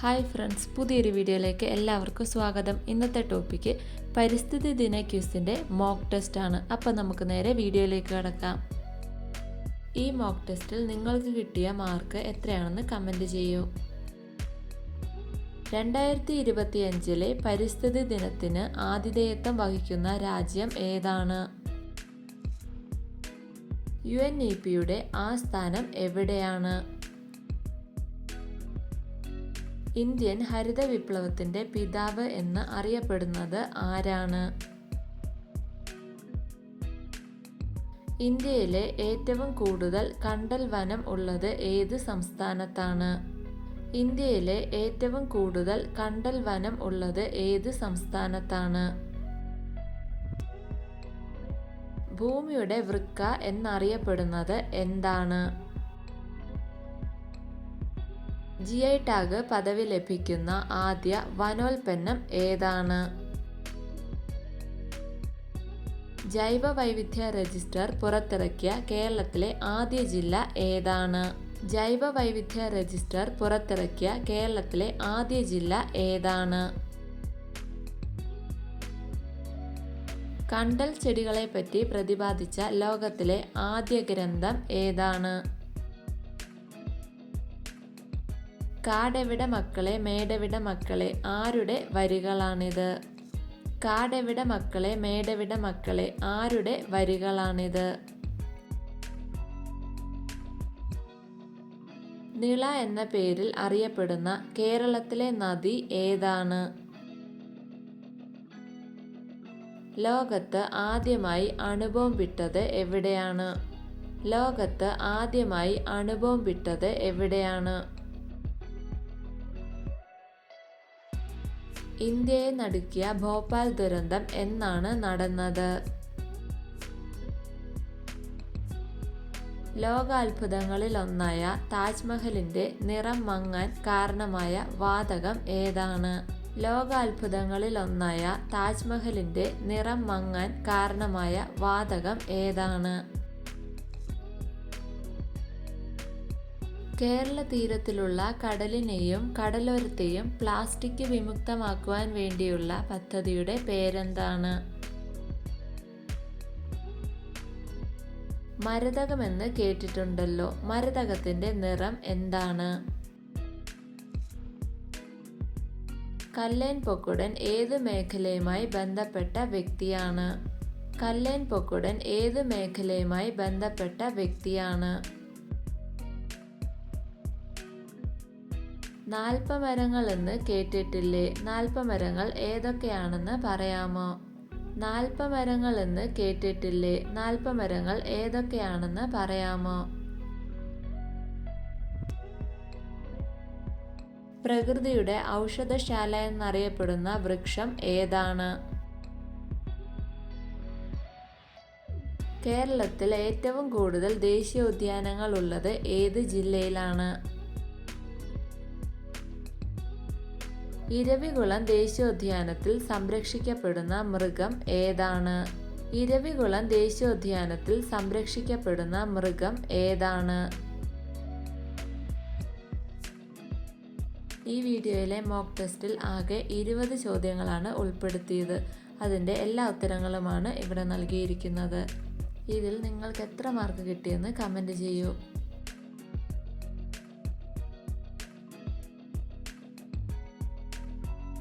Hi friends പുതിയൊരു വീഡിയോയിലേക്ക് എല്ലാവർക്കും സ്വാഗതം. ഇന്നത്തെ ടോപ്പിക്ക് പരിസ്ഥിതി ദിന ക്യൂസിന്റെ മോക്ക് ടെസ്റ്റ് ആണ്. അപ്പം നമുക്ക് നേരെ വീഡിയോയിലേക്ക് കിടക്കാം. ഈ മോക്ക് ടെസ്റ്റിൽ നിങ്ങൾക്ക് കിട്ടിയ മാർക്ക് എത്രയാണെന്ന് കമന്റ് ചെയ്യൂ. രണ്ടായിരത്തി ഇരുപത്തിയഞ്ചിലെ പരിസ്ഥിതി ദിനത്തിന് ആതിഥേയത്വം വഹിക്കുന്ന രാജ്യം ഏതാണ്? യു എൻ ഇ പിയുടെ ആസ്ഥാനം എവിടെയാണ്? ഇന്ത്യൻ ഹരിത വിപ്ലവത്തിന്റെ പിതാവ് എന്ന് അറിയപ്പെടുന്നത് ആരാണ്? ഇന്ത്യയിലെ ഏറ്റവും കൂടുതൽ കണ്ടൽ വനം ഉള്ളത് ഏത് സംസ്ഥാനത്താണ്? ഇന്ത്യയിലെ ഏറ്റവും കൂടുതൽ കണ്ടൽ വനം ഉള്ളത് ഏത് സംസ്ഥാനത്താണ്? ഭൂമിയുടെ വൃക്ക എന്നറിയപ്പെടുന്നത് എന്താണ്? ജി ഐ ടാഗ് പദവി ലഭിക്കുന്ന ആദ്യ വനോൽപ്പന്നം ഏതാണ്? ജൈവ വൈവിധ്യ രജിസ്റ്റർ പുറത്തിറക്കിയ കേരളത്തിലെ ആദ്യ ജില്ല ഏതാണ്? ജൈവ വൈവിധ്യ രജിസ്റ്റർ പുറത്തിറക്കിയ കേരളത്തിലെ ആദ്യ ജില്ല ഏതാണ്? കണ്ടൽ ചെടികളെപ്പറ്റി പ്രതിപാദിച്ച ലോകത്തിലെ ആദ്യ ഗ്രന്ഥം ഏതാണ്? കാടെവിട മക്കളെ മേടവിട മക്കളെ ആരുടെ വരികളാണിത്? കാടെവിടെ മക്കളെ മേടവിട മക്കളെ ആരുടെ വരികളാണിത്? നിള എന്ന പേരിൽ അറിയപ്പെടുന്ന കേരളത്തിലെ നദി ഏതാണ്? ലോകത്ത് ആദ്യമായി അണുബോംബ് വിട്ടത് എവിടെയാണ്? ലോകത്ത് ആദ്യമായി അണുബോംബ് വിട്ടത് എവിടെയാണ്? ഇന്ത്യയെ നടുക്കിയ ഭോപ്പാൽ ദുരന്തം എന്നാണ് നടന്നത്. ലോകാത്ഭുതങ്ങളിൽ ഒന്നായ താജ്മഹലിന്റെ നിറം മങ്ങാൻ കാരണമായ വാതകം ഏതാണ്? ലോകാത്ഭുതങ്ങളിൽ ഒന്നായ താജ്മഹലിന്റെ നിറം മങ്ങാൻ കാരണമായ വാതകം ഏതാണ്? കേരള തീരത്തിലുള്ള കടലിനെയും കടലോരത്തെയും പ്ലാസ്റ്റിക് വിമുക്തമാക്കുവാൻ വേണ്ടിയുള്ള പദ്ധതിയുടെ പേരെന്താണ്? മരതകമെന്ന് കേട്ടിട്ടുണ്ടല്ലോ. മരതകത്തിന്റെ നിറം എന്താണ്? കല്ലേൻ പൊക്കുടൻ ഏത് മേഖലയുമായി ബന്ധപ്പെട്ട വ്യക്തിയാണ്? കല്ലേൻ പൊക്കുടൻ ഏത് മേഖലയുമായി ബന്ധപ്പെട്ട വ്യക്തിയാണ്? നാൽപ്പമരങ്ങൾ എന്ന് കേട്ടിട്ടില്ലേ? നാൽപ്പമരങ്ങൾ ഏതൊക്കെയാണെന്ന് പറയാമോ? നാൽപ്പമരങ്ങൾ എന്ന് കേട്ടിട്ടില്ലേ? നാൽപ്പമരങ്ങൾ ഏതൊക്കെയാണെന്ന് പറയാമോ? പ്രകൃതിയുടെ ഔഷധശാല എന്നറിയപ്പെടുന്ന വൃക്ഷം ഏതാണ്? കേരളത്തിൽ ഏറ്റവും കൂടുതൽ ദേശീയോദ്യാനങ്ങൾ ഉള്ളത് ഏത് ജില്ലയിലാണ്? ഇരവികുളം ദേശീയോദ്യാനത്തിൽ സംരക്ഷിക്കപ്പെടുന്ന മൃഗം ഏതാണ്? ഇരവികുളം ദേശീയോദ്യാനത്തിൽ സംരക്ഷിക്കപ്പെടുന്ന മൃഗം ഏതാണ്? ഈ വീഡിയോയിലെ മോക്ക് ടെസ്റ്റിൽ ആകെ ഇരുപത് ചോദ്യങ്ങളാണ് ഉൾപ്പെടുത്തിയത്. അതിന്റെ എല്ലാ ഉത്തരങ്ങളുമാണ് ഇവിടെ നൽകിയിരിക്കുന്നത്. ഇതിൽ നിങ്ങൾക്ക് എത്ര മാർക്ക് കിട്ടിയെന്ന് കമന്റ് ചെയ്യൂ.